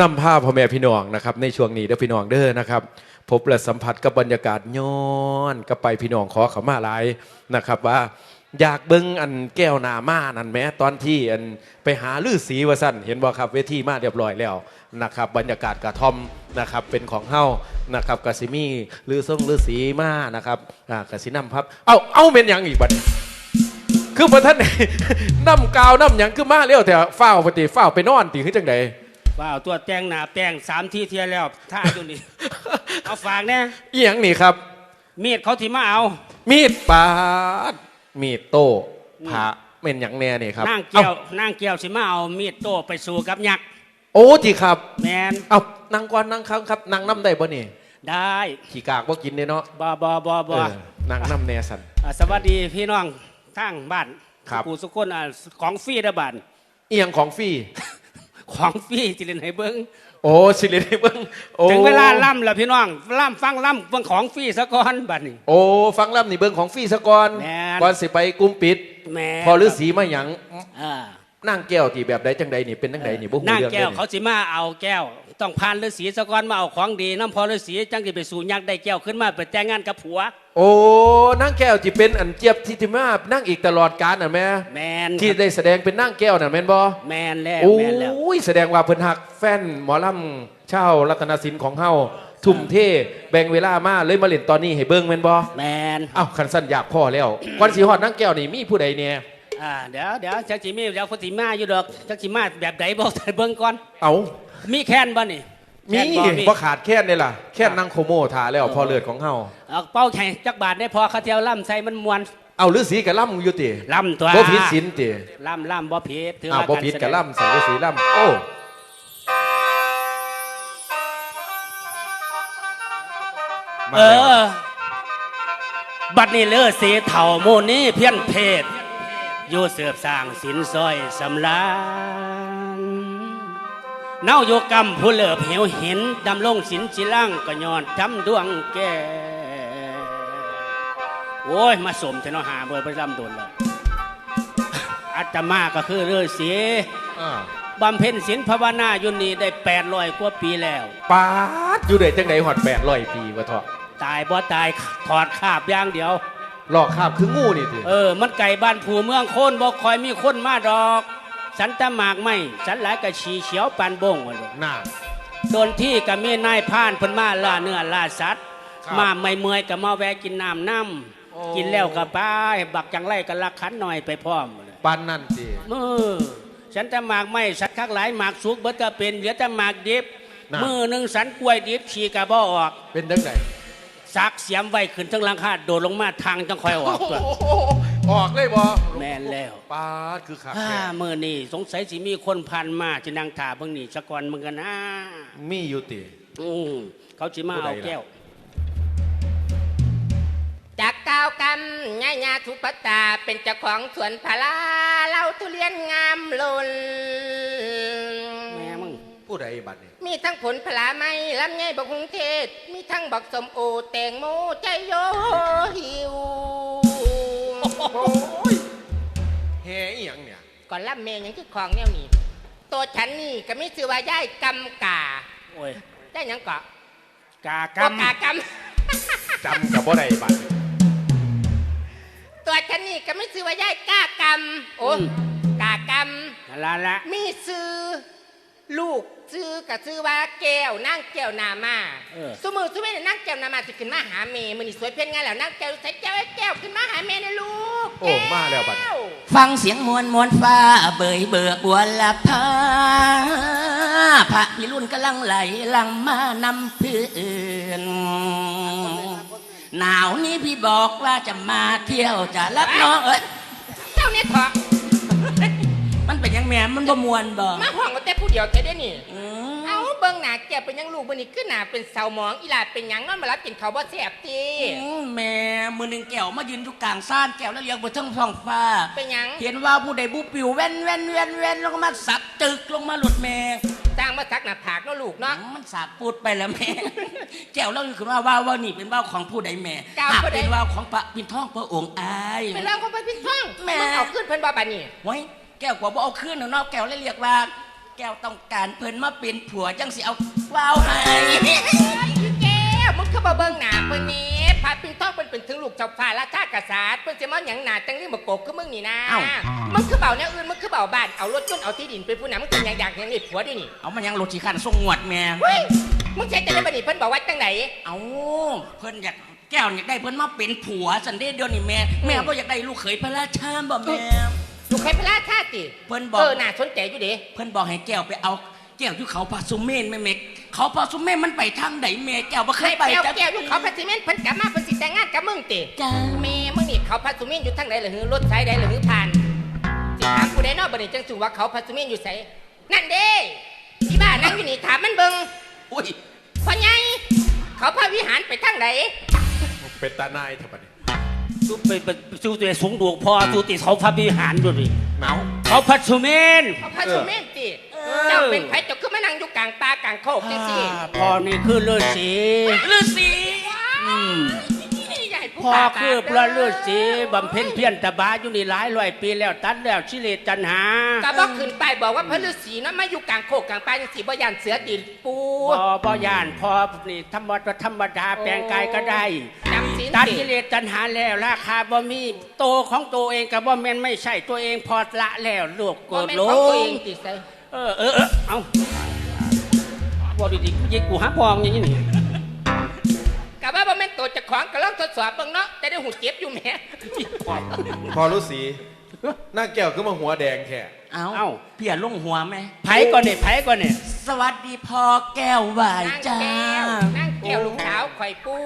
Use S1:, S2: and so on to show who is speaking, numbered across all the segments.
S1: นำภาพพ่อแม่พี่น้องนะครับในช่วงนี้เด้อพี่น้องเด้อนะครับพบและสัมผัสกับบรรยากาศย้อนกลับไปพี่น้องขอเขามาหลายนะครับว่าอยากเบิ้งอันแก้วนามานั่นแม้ตอนที่อันไปหาลือสีวสั้นเห็นบ่ครับเวทีมาเรียบร้อยแล้วนะครับบรรยากาศกระท่อมนะครับเป็นของเฮานะครับกสิมีลือส่งลือสีมานะครับอ่ากสินำพับเอาเอาเป็นยังอีกบัดคือพระท่านน้ำกาวน้ำหยังคือมาเร็วแต่ฝ้าปฏิฝ้าไปนอนตีขึ้นจังใด
S2: ว้าวตัวแต่งหน้าแต่งสามที่เทียแล้วท่าอยู่นี่เอาฝากแน่
S1: อีหยังนี่ครับ
S2: มีดเขาที่มาเอา
S1: มีดปาดมีดโต้ผาเป็นหยังแน่นี่ครับ
S2: นั่งเกี่ยว
S1: อ้า
S2: นั่งเกี่ยวสิมาเอามีดโต้ไปสู่กับยักษ์
S1: โอ้จีครับ
S2: แมน
S1: เอานั่งก่อนนั่งครับครับนั่งน้ำได้บ่นี่
S2: ได้
S1: ขี่กากบ่กินเด้เนาะ
S2: บอบอบอบ
S1: เอ
S2: อ
S1: อนั่งน้ำแน่สัน
S2: อ่าสวัสดีพี่น้องทางบ้าน
S1: ครับ
S2: กูสุกคนอ่าของฟรีระบาด
S1: อีหยังของฟรี
S2: ของฟรีจิเล่นให้เบิ้ง
S1: โอ้สิเลนเบิ่งโอ้
S2: ถึงเวลาล่ำแล้วพี่น้องล่ำฟังล่ำเบิ่งของฟรีซะก่อนบัดนี้
S1: โอ้ฟังล่ำนี่เบิ่งของฟรีซะก่อน
S2: แม่น
S1: ก่อนสิไปกลุ่มปิด
S2: แม่น
S1: พอฤาษีมาหยัง
S2: อ่า
S1: นั่งแก้วที่แบบใดจังใดนี่เป็นจังใดนี่บ่ฮู้
S2: นาง
S1: เรื่อง
S2: แก้ว
S1: ลย
S2: เขาสิมาเอาแก้ว ต้องผ่านฤาษีสะกอนมาเอาของดีน้ำพอฤาษีจังสิไปสู่ยักษ์ได้แก้วขึ้นมาไปแต่งงานกับผัว
S1: โอ้นั่งแก้วที่เป็นอันเจี๊ยบที่ที่มานั่งอีกตลอดกาลน่ะแม่
S2: แมน
S1: ที่ได้แสดงเป็นนั่งแก้วน่ะแม่นบ่
S2: แมนแล้ว
S1: โอ้
S2: แมนแล้ว
S1: ยแสดงว่าเพิ่นฮักแฟนหมอลำเช่ารัตนสินของเฮาทุ่มเทแบ่งเวลามาเลยมาเล่นตอนนี้ให้เบิ่งแม่นบ่
S2: แมน
S1: อ้าวคันสั้นอยากพ่อแล้วก่อนสิฮอดนั่งแก้วนี่มีผู้ใดเนี่ย
S2: อ่าเดี๋ยวเดี๋ยวจักสิมีเดี๋ยวคนสิมาอยู่ดอกจักสิมาแบบใดบอกแต่เบิ่งก่อน
S1: เอา
S2: มีแค้นบ่นี่
S1: มี
S2: แค้นบ่
S1: บ่ขาดแค่นเลยล่ะ แค่นนั่งโคโมทาแล้วพอเลือดของเฮา
S2: เอาเป้าแข่งจักบาทได้พอเขาเที่ยวล่ำใส่มันมวน
S1: เอาฤาษีกับล่ำอยู่ติ
S2: ล่ำตัว
S1: บ่ผิดศีลติ
S2: ล่ำล่ำบ่ผิดถือ
S1: อ้าว
S2: ว่า
S1: บ่
S2: การ
S1: ผิด
S2: แสด
S1: กับ
S2: ง
S1: ล่ำใส่ฤาษีล่ำโอ้มา
S2: เอ
S1: แล้ว
S2: อบัดนี้เลือสีเถ่าโมนี้เพี้ยนเพศอยู่เสือบสร้างสินซอยสำลาน เน่าโยกรรมผู้เลิบเหวเห็นดำลงสินสิล่างก็ยอดจำดวงแก่โอ้ย มาสมจะเนาะหาเบอร์ไปลำโดนแล้วอาตมาก็คือเลือสี
S1: อ่า
S2: บำเพ็ญศีลภาวนาอยู่นี่ได้แปดร้อยกว่าปีแล้ว
S1: ปาดอยู่ได้จังไดฮอด800ปีว่าเถาะ
S2: ตายบ่ตายถอดคาบอย่างเดียว
S1: ลอกคาบคืองูนี่ติ
S2: เออ มันไก่บ้านผูเมืองโคนบอกคอยมีคนมาดอก สันตะหมากไม่สันหลายกะชีเขียวปานบงว่าลูก
S1: น่า
S2: โดนที่กะมีนายพรานเพิ่นมาล่าเนื้อล่าสัตว์
S1: ครับ
S2: มาไม่เมื่อยกะมาแวะกินน้ำน้
S1: โอ้ำ
S2: กินแล้วกะป้ายบักจังไรกะลักขันหน่อยไปพร้อมเลย
S1: ปานนั่นติ
S2: มือสันตะหมากไม่สัตว์คักหลายหมากสุกเบิดก็เป็นเหลือแต่หมากดิบ
S1: น่ะ
S2: มือหนึ่งสันกล้วยดิบฉีกะบ่ออก
S1: เป็นจังได
S2: ซักเสียมไว้ขึ้นทั้งหลังคาโดดลงมาทางจังคอยออกตัว
S1: ออกเลยบ่
S2: แม่นแล้ว
S1: ปาดคือคัก
S2: อ่า
S1: แท้
S2: มื่อนี่สงสัยสิมีคนพันมาจะนางถาเบิ่งนี่สะกอนมึงกันนะ
S1: มีอยู่ติ
S2: อืมเขาสิมา
S1: ผู้ใด
S2: เอา
S1: ล่ะ
S2: แก้ว
S3: จากก้าวกำย่ายาทุปตาเป็นเจ้าของสวนพาราเล่าทุเรียนงามล้น
S2: แม่มึง
S1: ผู้ใดบัดนี่
S3: มีทั้งผลพลาไม้ลำไยบกกรุงเทศ มีทั้งบักสมโอแตงโมใจโยหิว
S1: แฮ่อีหยังเนี่ย
S3: ก่อนล่ำเมยังที่ของแนวนี้ตัวฉันนี่ก็ไม่ชื่อว่าย่ายกำกา
S2: โอ้ย
S3: ได้หยังเกาะ
S2: กาก
S3: โอ้กาก
S1: จำกับบ่ได้บัดนี่ำ
S3: ตัวฉันนี่ก็ไม่ชื่อว่าย่ายกล้ากำโอ้กากำำ
S2: ละละ
S3: มีซื้อ ลูกซื้อกับซื้อว่าแก้วนั่งแก้วนามา
S2: เออ
S3: สมือสมัยนั่งแก้วนามาสิขึ้นมาหาเมย์มือนี่สวยเพี้ยนไงแล้วนั่งแก้วใส่แก้วไอ้แก้วขึ้นมาหาเมย์นะลูก
S1: โอ้มาแล้วบัดนี้
S3: ก้ว
S4: ฟังเสียงมวลมวลฟ้า เบยเบิกบัวละพาพระพิรุณกำลังไหลหลังมานำเพื่อนหนาวนี้พี่บอกว่าจะมาเที่ยวจะรับน้องเอ้ย
S3: เจ้าเนี่ยเถอะ
S4: มันเป็นยังแม่มันบ่มวนบ่
S3: มาห่วงกับแต่ผู้เดียวแต่ได้นี่
S4: อืม
S3: เอาเบิ่งหน้าแก้วเป็นหยังลูกมือนี่ขึ้นหน้าเป็นเสาหมองอีหลาเป็นหยังนอนมารับกินข้าวบ่แซ่บตี
S4: อืมแม่มือหนึ่งแก้วมายืนอยู่กลางซ่านแก้วแล้วเลี้ยงบนท้องท้องฟ้า
S3: เป็นหยัง
S4: เห็นว่าผู้ใดบุปิวแว่นแว่นแว่นแว่นลงมาสับตึกลงมาหลุดแม่
S3: จ้างมาซักหน้าผากเนาะลูกเนาะ
S4: มันสาบพูดไปแล้วแม่แก้วเราคือว่าว่าว่านี่เป็นว่าวของผู้ใดแม่
S3: ก้าว
S4: หาก
S3: ผู้ใด
S4: เป็นว่าวของพระพินทองพระองค์อาย
S3: เป็นเรื่องของไปพิษท่อง
S4: แม่
S3: มันเอาขึ้นเพิ่นบ่บานี่
S4: ไว้ย แก้วกว่าบ่เอาขึ้นเนาะแก้วเลยเรียกว่า แก้วต้องการเพิ่นมาเป็นผัวจังสิเอาว้าวให้
S3: แก้วมึงคือบ่เบิ่งหน้าเพิ่นนี่พระปิ่นทองเพิ่นเป็นถึงลูกเจ้าฟ้าราชากษัตริย์เพิ่นสิมาหยังหน้าจังนี้บ่โกบคือมึงนี่นะมึงคือเบาแนวอื่นมึงคือเบาบ้านเอารถยนต์เอาที่ดินไปผู้นำมึงเป็นหยังอยากหยังนี่ผัวด้วยนี่
S4: เอามันยังโลจิคันส่งงวดแม่
S3: เฮ้ยมึงใช้แต่ได้บัดนี้เพิ่นบอกว่าจังไหน
S4: เอาเพิ่นอยากแก้วอยากได้เพิ่นมาเป็นผัวสันเดเดียวนี่แม่แม่บ่อยากได้ลูกเขยพระราชาบ่แม่
S3: ลูกใครพระราชาติ
S4: เพิ่นบอก
S3: เออน่าสนใจอยู่เด้
S4: เพิ่นบอกให้แก้วไปเอาแก้วที่เขาพาสุเมนแม่เมกเขาพาสุเมนมันไปทางไหนแม่แก้วบ่เค
S3: เค
S4: ย
S3: ย
S4: ไป
S3: ไปเอา
S4: จ้ะ
S3: แก้วอยู่เขาพัสมินเพิ่นกลับมาเพิ่นสิแต่งงานกับมึงติ
S4: จ้า
S3: แม่มึงนี่เขาพัสมินอยู่ทางไหนหรือรถไสใดหรือผ่านสิถามกูได้เนอกบัดนี้จังสิว่าเขาพัสมินอยู่ไสนั่นเด้ที่บ้านนั่งอยู่นี่ถามมันเบิ่ง
S4: อุ้ย
S3: พ่อใหญ่เขาพาวิหารไปทางไหน
S1: เป็นตาหนายเถอะบัดนี้
S2: สู้ไปไปสู้ตัวสูงดวงพอสู้ติเขาพระวิหารดูดิ
S4: เอา
S2: เขาพัชเมน
S3: เขาพัสมินติเจ้าเป็นไผเจ้าคือมานั่งอยู่กลางป่ากลางโคกจังซี่
S2: พ่อนี่คือฤาษี
S4: ฤาษี
S2: อืม
S3: ใหญ่ผู้
S2: พ่อ
S3: ป่า
S2: คือพระฤาษีบำเพ็ญเพียรตบะอยู่นี่หลายร้อยปีแล้วตัดแล้วชิเลจันหา
S3: ก็บอกขึ้นไปบอกว่าพระฤาษีเนาะมาอยู่กลางโคกกลางป่าจังซี่บ่ย่านเสือติดปู
S2: พอพ่อยานพอนี่ธรรมดาธรรมดาแปลงกายก็ได้
S3: จำ ศีล
S2: ตัด
S3: สิ
S2: กิเลสตัณหาแล้วราคาบ่มีโตของตัวเองกับบ่แม่นไม่ใช่ตัวเองพอละแล้วลูก
S3: บ่
S2: เกิด
S3: แม่น
S2: ล
S3: ของตัวเอง
S2: ง
S3: ติใส่
S2: เออเออเออเอาบ่ดีๆยิงกูหาพองอย่างนี้นี่
S3: ก็ว่าบ่แม่นตัวเจ้าของก็ลองทดสอบเบิ่งเนาะแต่ได้หูเจ็บอยู่แหม
S1: พอรู้สีหน้าแก้วคือมาหัวแดงแค่
S4: เอา
S2: เอ้า
S4: เพี่ยลงหัวไหม
S2: ไผก่อนนี่ไผก่อนนี่
S4: สวัสดีพ่อแก้วไหวาย
S3: นั่ง
S4: จ้า
S3: แก้วนั่งแก้วลูกสาวข่อยปู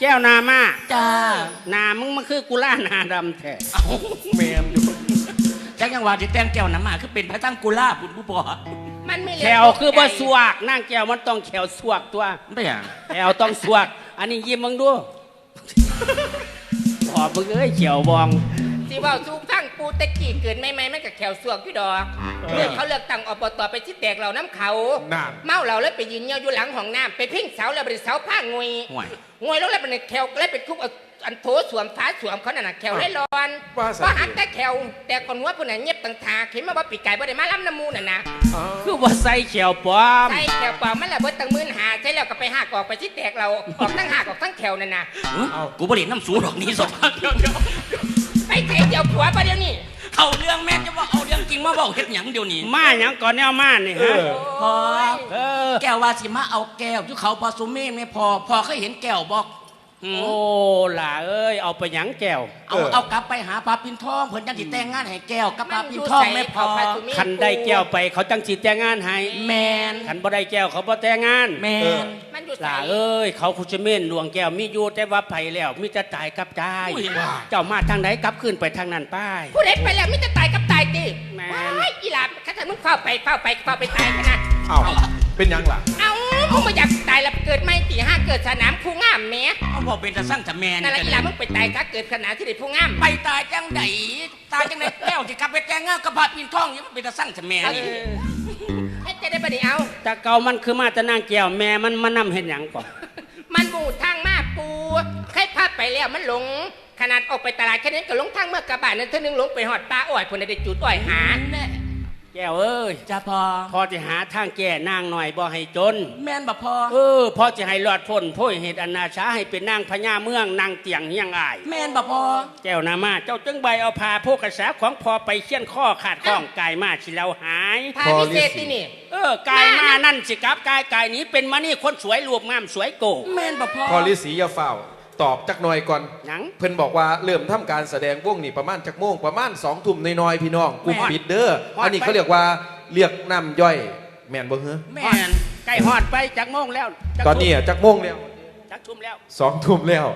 S2: แก้วนามา
S4: จ้า
S2: หนามึงมันคือกุล่าหนาดำแท้
S4: เอา
S1: แมนอยู่
S4: จักยังว่าที่แต่งแก้วน้ำมาคือเป็นพระตั้งกุลาบุญผู้ปอ
S3: มันไม่เหลื
S2: แขวคือบ่สวกนางแก้วมันต้องแขวสวกตัว
S4: ไม่อย่าง
S2: แขวต้องสวก อันนี้ยิ้มมึงดูขอบมึงเอ้ยเขียวบอง
S3: สิเว้าสู่ฟัง ปูตะกี้เกินไม่ไม่มันก็แขวสวกอยู่ดอกเมื่อเขาเลือกตั้งอบตไปที่แตกเราน้ำเขา
S1: นั่น
S3: เมาเราเลยไปยืนเหี่ยวอยู่หลังห้องน้ำไปพิงเสาแล้วไปเสาผ้างวย
S4: ห่วย
S3: งวยแล้วเลยเป็นแขวเลยเป็นคุกเอาอันโถสวมฟ้าสวมเขานั่นน่ะแขวเลยร้อน
S1: ว่าสั
S3: ว่าหักแต่แขวแต่คนหัวผู้นั้นเงียบต่างทาเข็มมาว่าปีกไก่บ่ได้มาล้ำน้ำมูน่ะนะ
S1: อ๋อ
S2: คือบ่ใส่เขียวปลอม
S3: ใส่แขวเปล่ามันละเบิดตั้งหมื่นหาใช่แล้วก็ไปหักออกไปที่แตกเราออกทั้งหักออกทั้งแขวนั่นนะ
S4: เอากูบริน้ำสูดอกนี้สองเดี๋ยวเดี๋ยว
S3: ไป เทเดียวผัวประเดี๋ยวนี้
S4: เอาเรื่องแม่จะว่าเอาเรื่องจริงมาบอกเฮ็ดหยังเดี๋ยวนี้
S2: มาหยังก่อนแนวมานี่
S1: เอ
S2: ฮะ
S1: อ
S4: พอ
S2: เออ
S4: แก้วว่าสิมาเอาแก้วที่เขาพาสุเมนไม่พอพอเคยเห็นแก้วบอกหืม
S2: โอ้ล่ะเอ้ยเอาไปหยังแก้ว
S4: เอา
S1: เออ
S4: เอากลับไปหาพาปินทองเพิ่นจังสิแต่งงานให้แก้วกับพาปินทองไม่พอ
S2: คันได้แก้วไปเขาจังสิแต่งงานให้
S4: แมน
S2: คันบ่ได้แก้วเขาบ่แต่งงาน
S4: แม
S1: เออ
S4: น
S3: มันอยู่
S2: ล่ะ
S3: ใส่
S2: เอ้ยเขาคุจะเม่นหลวงแก้วมีอยู่แต่ว่าไปแล้วมีแต่ตายกับตาย
S4: อุ้ยว่า
S2: เจ้ามาทางไหนกลับขึ้นไปทางนั้นป้าย
S3: ผู้เล็กไปแล้วมิจะตายกับตายตี
S2: แม่น
S3: ว้ายอีหลาบข้าแต่มึงเฝ้าไปเฝ้าไปเฝ้าไปตายขนาด
S1: เอ้าเป็นหยังล่ะ
S3: เอ้า มึงมาอยากตายแล้วเกิดไม่ตีห้าเกิดสนามคู่งามแหม่
S4: เอาบอกเป็นตาสร้างแต่แมน
S3: นั่นแหละอีหลาบมึงไปตายถ้าเกิดขนาดที่ได้ผู้งาม
S4: ไปตายจังไดตายจังไดแก้วสิกลับไปแต่งงานกับพาปินทองยังเป็นตาสร้างแต่แมน
S3: เอ
S4: นี่
S3: อให้จะได้ปฏิเอา
S2: แต่เก่ามันคือมาแต่นางแก้วแม่มันมานำเห็นหยังก่อน
S3: มันบูดทางมาปูใครพาไปแล้วมันหลง ขนาดออกไปตลาดแค่นี้ก็หลงทางเมื่อกระบะนั้นเท่านึงหลงไปหอดปลาอ้อยคนได้จุดอ้อยหา
S4: แน่
S2: แก้วเอ้ย
S4: จ้าพอ
S2: พอจะหาทางแก้นางหน่อยบ่ให้จน
S4: แม่นบ่พอ
S2: เออพอจะให้รอดพ้นพ้ยเหตุอนาชาให้เป็นนางพญาเมืองนางเตียงเฮียงอาย
S4: แม่นบ่พอ
S2: แก้วนามาเจ้าจึงใบเอาพาพวกกระแสของพอไปเชี่ยนข้อขาดข้องกายมาชิเลาหาย
S3: พาพิเศษที่นี่
S2: เออกายมานั่นสิครับกายกายนี้เป็นมานี่คนสวยรวบงามสวยโก
S4: แม่นบ่พอ
S1: พอฤาษีอยาเฝ้า ตอบจักหน่อยก่อน
S2: หยัง
S1: เพิ่นบอกว่าเริ่มทำการแสดงวงนี่ประมาณจักโมงประมาณสองทุ่มน้อยๆพี่น้องกลุ่ม
S2: แม่น
S1: ปิดเด้อ
S2: ฮอด
S1: อันนี้
S2: ไป
S1: เขาเรียกว่าเรียกน้ำย่อย แม่นบ่เฮ้อ
S4: แม่น
S2: ใกล้หอดไปจากโมงแล้วจัก
S1: ตอนนี้อะจักโมงแล้ว
S2: จักชุ่มแล้ว
S1: สองทุ่มแล้ว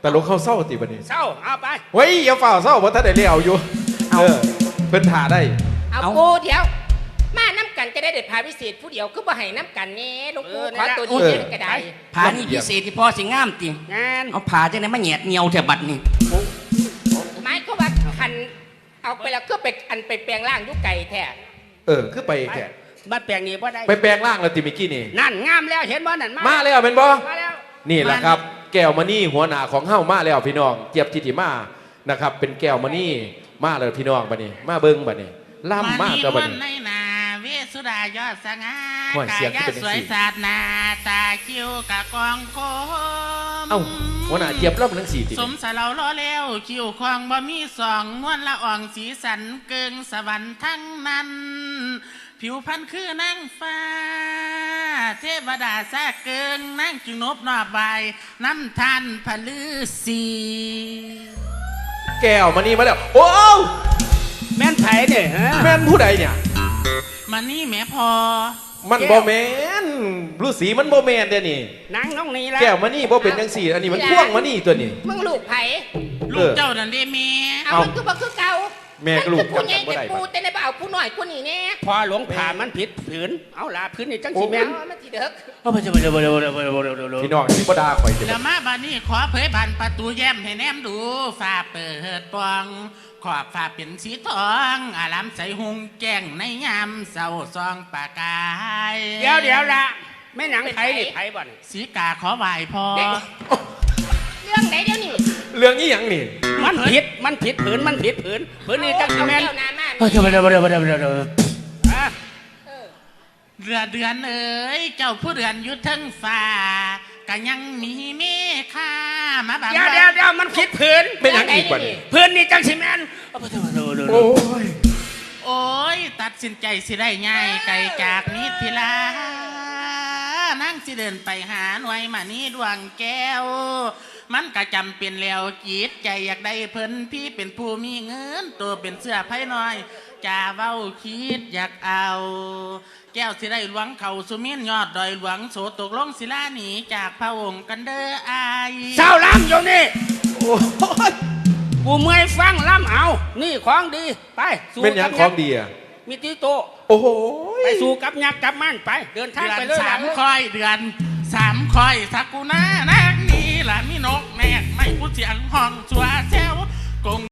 S1: แต่ลกเข้าเศร้าติบันนี้
S2: เศร้าเอาไป
S1: เฮ้ยอย่าเฝ้าเศร้าเพราะท่านได้เลี้ยวอยู่
S4: เอา
S1: เออเพิ่นถ่าได้
S3: เอา
S4: เอา
S3: กูเดี๋ยวมาน้ำ กันจะได้เด็ดพาพิเศษผู้เดียวคือบ่ให้น้ำกันแน่หลวงปู่ขอตัวนี้
S1: เออ
S3: เองก็ได้
S4: ผานี่พิเศษที่พอสิงามติ
S2: งาน
S4: เอาผาจังได๋มาแหยดเหนียวแถวบัดนี่
S3: หมายก็ว่าคันเอาไปแล้วก็ไปอันไปแปลงร่างอยุไก่แท้
S1: เออคือไปแก
S2: บ้านแปลงนี้บ่ได้
S1: ไปแปลงร่างแล้วติเมิกี้นี่
S2: นั่นงามแล้วเห็นบ่นั่น
S1: มาแล้วเป็นบ่
S2: มาแล้ว
S1: นี่แหละครับ แก้วมณีหัวหน้าของเฮ้ามาแล้วพี่น้องเจี๊ยบทิติมานะครับ เป็นแก้วมณีมาเลยพี่น้องบัดนี้ มาเบิ่งบัดนี้ล่ำมาก
S5: น
S1: กับบัด
S5: วัน
S1: นี้
S5: ในนาเว สุดายอดสง่า
S1: ห่วย
S5: กา
S1: เสียง
S5: ยา
S1: คือเป็น
S5: สวย
S1: จังสิ
S5: สาดหน้าตาคิ้วกะกองโคม
S1: เอ้าหัวหน้าเจี๊ยบเล่าทั้งสี่ติ
S5: สมสะเราล้อเล้วคิ้วควางบ่มีสองนวลละอ่องสีสันเกิงสวรรค์ทั้งนั้น ผิวพรรณคือนางฟ้า เทวดาแทรกเกิงนางจึงนบนอบใบายน้ำทานผลือสี
S1: แก้วมานี่มาแล้ว โอ้ว
S2: แม่นไผเนี่ยฮะ
S1: แม่นผู้ใดเนี่ย
S5: มานี่แม่พอ
S1: มันบ่แมนฤาษีมันบ่แมนเด้นี่
S2: นางน้องนี่ละ
S1: แก้วมานี่บ่เป็นจังสี่ อันนี้มันพ่วงมานี่ตัวนี้
S3: มึงลูกไผ
S5: ลูกเจ้านั่นเด้แม่
S3: เอา
S1: เอ้า
S3: มันคือบ่คือเก่า
S1: แม่ก็ลูก
S3: มันคือผู้ใหญ่
S1: จำบ่ได้
S3: แต่ปูแต่ในบ่เอาผู้น้อยผู้นี่แน่
S2: พอหลวงผ่ามันผิดผืนเอาลาผืนนี่จัง
S1: โอ้
S2: สิแม่น
S3: เอามันสิเด้อ
S2: เอาไปจะไปจะไปจะไปจะไปจะไปจะไป
S1: พี่น้องที่บ่ด่าข่อยติ
S5: แล้วมาบานี้ขอเผยบานประตูแย้มให้แนมดูฝ้าเปิดปอง ขอบฝ้าเป็นสีทองอารามใสหุงแจ้งในยามเศร้าซองปากกาย
S2: เดี๋ยวเดี๋ยวละแม่นางไผนี่ไผบ่นี่
S5: สีกาขอไหวพอ
S3: เด็กเรื่องไหนเดี๋ยวนี้
S1: เรื่องนี้หยังนี่
S2: มันผิดมันผิดผืนมันผิดผืนผืนนี่จังสิ
S3: เอา
S2: แม่น
S3: แก้วน้ำมา
S2: เอาจะไปจะไปจะไปจะไปจะไปอะ
S3: เออ
S5: เรือเดือนเอ๋ยเจ้าผู้เดือนอยุททั้งฟ้า ก็ยังมีเมฆามาบัง
S2: เดี๋ยวเดี๋ยวเดี๋ยวมันผิดผืน
S1: เป็นหยังอีกกว่านี่
S2: ผืนนี่จังสิแม่นเอาไปจะไปจะไปจะไป
S1: โอ้ย
S5: โอ้ย ตัดสินใจสิได้ง่ายไกลจากนิทิลานั่งสิเดินไปหาหน่วยมานี่ดวงแก้ว มันก็จำเป็นแล้วจิตใจอยากได้เพิ่นพี่เป็นผู้มีเงิน ตัวเป็นเสื้อไผ่น้อยจ่าเว้าคิดอยากเอา แก้วสิได้หลวงเขาสุมินยอดดอยหลวงโสตกลงศิลาหนีจากพระองค์กันเด้ออาย
S2: เศร้าล้ำอยู่นี่
S1: โอ้ย
S2: กูเมื่อยฟังล้ำเอา นี่ของดีไปสู่
S1: เป็นหยัง
S2: กับ
S1: ของ
S2: ยักษ์
S1: ดีอะ
S2: มีตีโต
S1: โอ้โห
S2: ไปสู่กับยักษ์กับมันไป เดินทาง
S5: เดือน
S2: ไปเลย
S5: สาม
S2: ล่ะ
S5: คอยเดือนสามคอยสักกูนานักนี่ล่ะมีนกแนกไม่พูดเสียงห้องสว